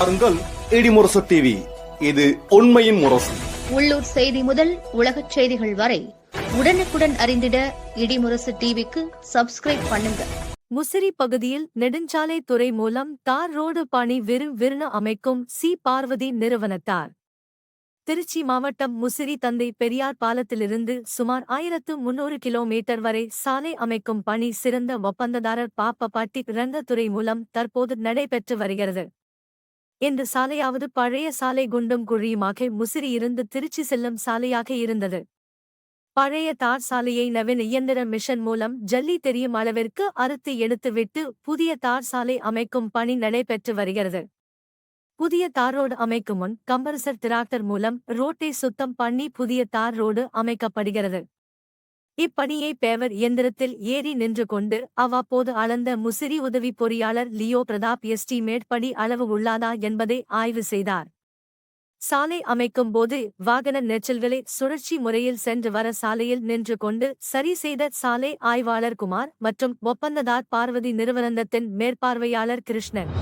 பாருங்கள் இடிமுரசு டிவி இது உண்மையின் முரசு. உள்ளூர் செய்தி முதல் உலகச் செய்திகள் வரை உடனுக்குடன் அறிந்திட இடிமுரசு டிவிக்கு சப்ஸ்கிரைப் பண்ணுங்க. முசிறி பகுதியில் நெடுஞ்சாலை துறை மூலம் தார் ரோடு பணி விறு விறுன அமைக்கும் சி பார்வதி நிறுவனத்தார். திருச்சி மாவட்டம் முசிறி தந்தை பெரியார் பாலத்திலிருந்து சுமார் ஆயிரத்து முன்னூறு கிலோமீட்டர் வரை சாலை அமைக்கும் பணி சிறந்த ஒப்பந்ததாரர் பாப்பபாட்டி ரங்கத்துறை மூலம் தற்போது நடைபெற்று வருகிறது. இந்த சாலையாவது பழைய சாலை குண்டும் குழியுமாக முசிறி இருந்து திருச்சி செல்லும் சாலையாக இருந்தது. பழைய தார் சாலையை நவீன இயந்திர மிஷன் மூலம் ஜல்லி தெரியும் அளவிற்கு அறுத்து எடுத்துவிட்டு புதிய தார் சாலை அமைக்கும் பணி நடைபெற்று வருகிறது. புதிய தார் ரோடு அமைக்கும் முன் கம்பரசர் டிராக்டர் மூலம் ரோட்டை சுத்தம் பண்ணி புதிய தார் ரோடு அமைக்கப்படுகிறது. இப்பணியை பேவர் இயந்திரத்தில் ஏறி நின்று கொண்டு அவ்வப்போது அளந்த முசிறி உதவி பொறியாளர் லியோ பிரதாப் எஸ்டிமேட் படி அளவு உள்ளாதா என்பதை ஆய்வு செய்தார். சாலை அமைக்கும் போது வாகன நெச்சல்களை சுழற்சி முறையில் சென்று வர சாலையில் நின்று கொண்டு சரி செய்த சாலை ஆய்வாளர் குமார் மற்றும் ஒப்பந்ததார் பார்வதி நிறுவனத்தின் மேற்பார்வையாளர் கிருஷ்ணன்.